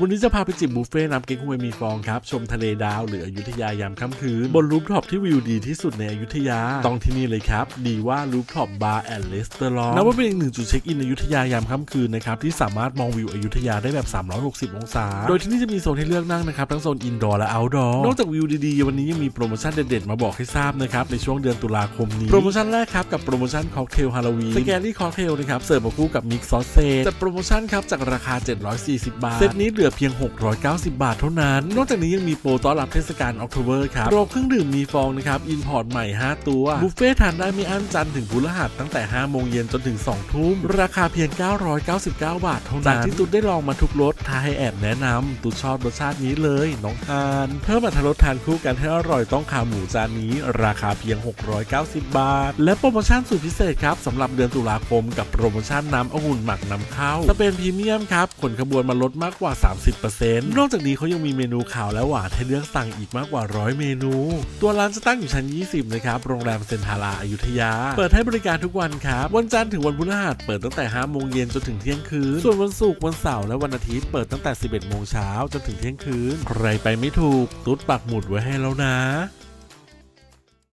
วันนี้จะพาไปจิบบุฟเฟ่ต์น้ำเก๊กฮวยมีฟองครับ ชมทะเลดาวหรืออยุธยายามค่ำคืน บนรูฟท็อปที่วิวดีที่สุดในอยุธยาต้องที่นี่เลยครับ ดีว่ารูฟท็อปบาร์แอนด์เลสเตอร์ลองนับว่าเป็นอีกหนึ่งจุดเช็คอินอยุธยายามค่ำคืนนะครับที่สามารถมองวิวอยุธยาได้แบบ 360 องศา โดยที่นี่จะมีโซนให้เลือกนั่งนะครับทั้งโซนอินดอร์และเอาท์ดอร์นอกจากวิวดีๆวันนี้ยังมีโปรโมชั่นเด็ดๆมาบอกให้ทราบนะครับในช่วงเดือนตุลาคมนี้โปรโมชั่นแรกครับกับโปรโมชั่นค็อกเทลฮาโลวีนสแกรี่ค็อกเทลนะครับเสิร์ฟมาคู่กับมิกซ์ซอสเซตจัดโปรโมชั่นครับจากราคา 740 บาทเซตนี้เหลือเพียง 690 บาทเท่านั้น นอกจากนี้ยังมีโปรต้อนรับเทศกาลออกโทเบอร์ครับโปรเครื่องดื่มมีฟองนะครับอินพอร์ตใหม่ 5 ตัว บุฟเฟ่ทานได้ไม่อั้นจันทร์ถึงพฤหัสตั้งแต่ 5 โมงเย็นจนถึง 2 ทุ่ม ราคาเพียง 999 บาทเท่านั้นจากที่ตุ๊ดได้ลองมาทุกรสท้าให้แอบแนะนำตุ๊ดชอบรสชาตินี้เลยน้องทาน เพิ่มอรรถรสทานคู่กันให้อร่อยต้องขาหมูจานนี้ ราคาเพียง 690 บาท และโปรโมชั่นสุดพิเศษครับสำหรับเดือนตุลาคมกับโปรโมชั่นน้ำองุ่นหมักน้ำเข้าสเป็นพรีเมียมครับขนขบวนมาลดมากกว่า30%นอกจากนี้เขายังมีเมนูข่าวและหวานให้เลือกสั่งอีกมากกว่า 100 เมนู ตัวร้านจะตั้งอยู่ชั้น 20 นะครับ โรงแรมเซนทาราอายุทยา เปิดให้บริการทุกวันครับ วันจันทร์ถึงวันพฤหัสเปิดตั้งแต่ 5 โมงเย็นจนถึงเที่ยงคืน ส่วนวันศุกร์วันเสาร์และวันอาทิตย์เปิดตั้งแต่ 11 โมงเช้าจนถึงเที่ยงคืน ใครไปไม่ถูก ตุ๊ดปักหมุดไว้ให้แล้วนะ